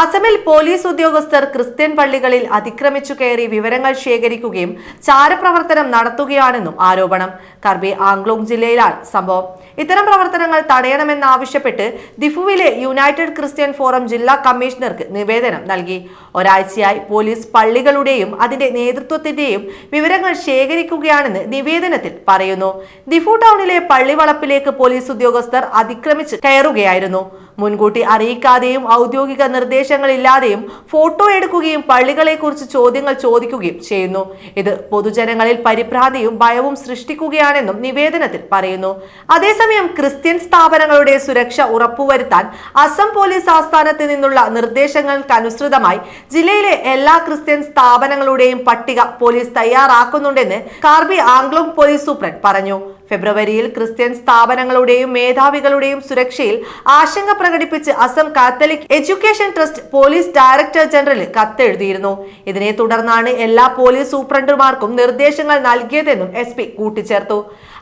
അസമിൽ പോലീസ് ഉദ്യോഗസ്ഥർ ക്രിസ്ത്യൻ പള്ളികളിൽ അതിക്രമിച്ചു കയറി വിവരങ്ങൾ ശേഖരിക്കുകയും ചാരപ്രവർത്തനം നടത്തുകയാണെന്നും ആരോപണം. കർബി ആംഗ്ലോങ് ജില്ലയിലാണ് സംഭവം. ഇത്തരം പ്രവർത്തനങ്ങൾ തടയണമെന്നാവശ്യപ്പെട്ട് ദിഫുവിലെ യുണൈറ്റഡ് ക്രിസ്ത്യൻ ഫോറം ജില്ലാ കമ്മീഷണർക്ക് നിവേദനം നൽകി. ഒരാഴ്ചയായി പോലീസ് പള്ളികളുടെയും അതിന്റെ നേതൃത്വത്തിന്റെയും വിവരങ്ങൾ ശേഖരിക്കുകയാണെന്ന് നിവേദനത്തിൽ പറയുന്നു. ദിഫു ടൗണിലെ പള്ളിവളപ്പിലേക്ക് പോലീസ് ഉദ്യോഗസ്ഥർ അതിക്രമിച്ച് കയറുകയായിരുന്നു. മുൻകൂട്ടി അറിയിക്കാതെയും ഔദ്യോഗിക നിർദ്ദേശങ്ങളില്ലാതെയും ഫോട്ടോ എടുക്കുകയും പള്ളികളെക്കുറിച്ച് ചോദ്യങ്ങൾ ചോദിക്കുകയും ചെയ്യുന്നു. ഇത് പൊതുജനങ്ങളിൽ പരിഭ്രാന്തിയും ഭയവും സൃഷ്ടിക്കുകയാണെന്നും നിവേദനത്തിൽ പറയുന്നു. അതേസമയം ക്രിസ്ത്യൻ സ്ഥാപനങ്ങളുടെ സുരക്ഷ ഉറപ്പുവരുത്താൻ അസം പോലീസ് ആസ്ഥാനത്ത് നിന്നുള്ള നിർദ്ദേശങ്ങൾക്കനുസൃതമായി ജില്ലയിലെ എല്ലാ ക്രിസ്ത്യൻ സ്ഥാപനങ്ങളുടെയും പട്ടിക പോലീസ് തയ്യാറാക്കുന്നുണ്ടെന്ന് കാർബി ആംഗ്ലോങ് പോലീസ് സൂപ്രണ്ട് പറഞ്ഞു. ഫെബ്രുവരിയിൽ ക്രിസ്ത്യൻ സ്ഥാപനങ്ങളുടെയും മേധാവികളുടെയും സുരക്ഷയിൽ ആശങ്ക പ്രകടിപ്പിച്ച് Assam Catholic education trust police director general കത്തെഴുതിയിരുന്നു. ഇതിനെ തുടർന്നാണ് എല്ലാ പോലീസ് സൂപ്രണ്ടുമാർക്കും നിർദ്ദേശങ്ങൾ നൽകിയതെന്നും എസ് പി കൂട്ടിച്ചേർത്തു.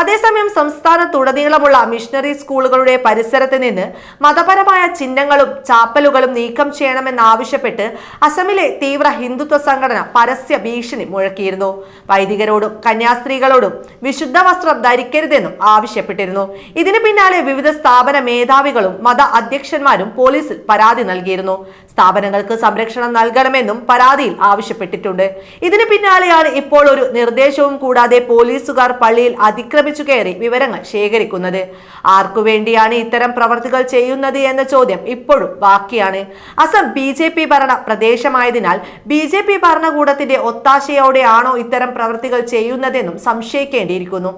അതേസമയം സംസ്ഥാനത്തുടനീളമുള്ള മിഷണറി സ്കൂളുകളുടെ പരിസരത്ത് നിന്ന് മതപരമായ ചിഹ്നങ്ങളും ചാപ്പലുകളും നീക്കം ചെയ്യണമെന്നാവശ്യപ്പെട്ട് അസമിലെ തീവ്ര ഹിന്ദുത്വ സംഘടന പരസ്യ ഭീഷണി മുഴക്കിയിരുന്നു. വൈദികരോടും കന്യാസ്ത്രീകളോടും വിശുദ്ധ വസ്ത്രം ധരിക്കരുതെന്നും ആവശ്യപ്പെട്ടിരുന്നു. ഇതിന് പിന്നാലെ വിവിധ സ്ഥാപന മേധാവികളും മത അധ്യക്ഷന്മാരും പോലീസിൽ പരാതി നൽകിയിരുന്നു. സ്ഥാപനങ്ങൾക്ക് സംരക്ഷണം നൽകണമെന്നും പരാതിയിൽ ആവശ്യപ്പെട്ടിട്ടുണ്ട്. ഇതിന് പിന്നാലെയാണ് ഇപ്പോൾ ഒരു നിർദ്ദേശവും കൂടാതെ പോലീസുകാർ പള്ളിയിൽ അതിക്രമിച്ചു കയറി വിവരങ്ങൾ ശേഖരിക്കുന്നത്. ആർക്കു വേണ്ടിയാണ് ഇത്തരം പ്രവർത്തികൾ ചെയ്യുന്നത് എന്ന ചോദ്യം ഇപ്പോഴും ബാക്കിയാണ്. അസം ബി ജെ പി ഭരണ പ്രദേശമായതിനാൽ ബി ജെ പി ഭരണകൂടത്തിന്റെ ഒത്താശയോടെയാണോ ഇത്തരം പ്രവൃത്തികൾ ചെയ്യുന്നതെന്നും സംശയിക്കേണ്ടിയിരിക്കുന്നു.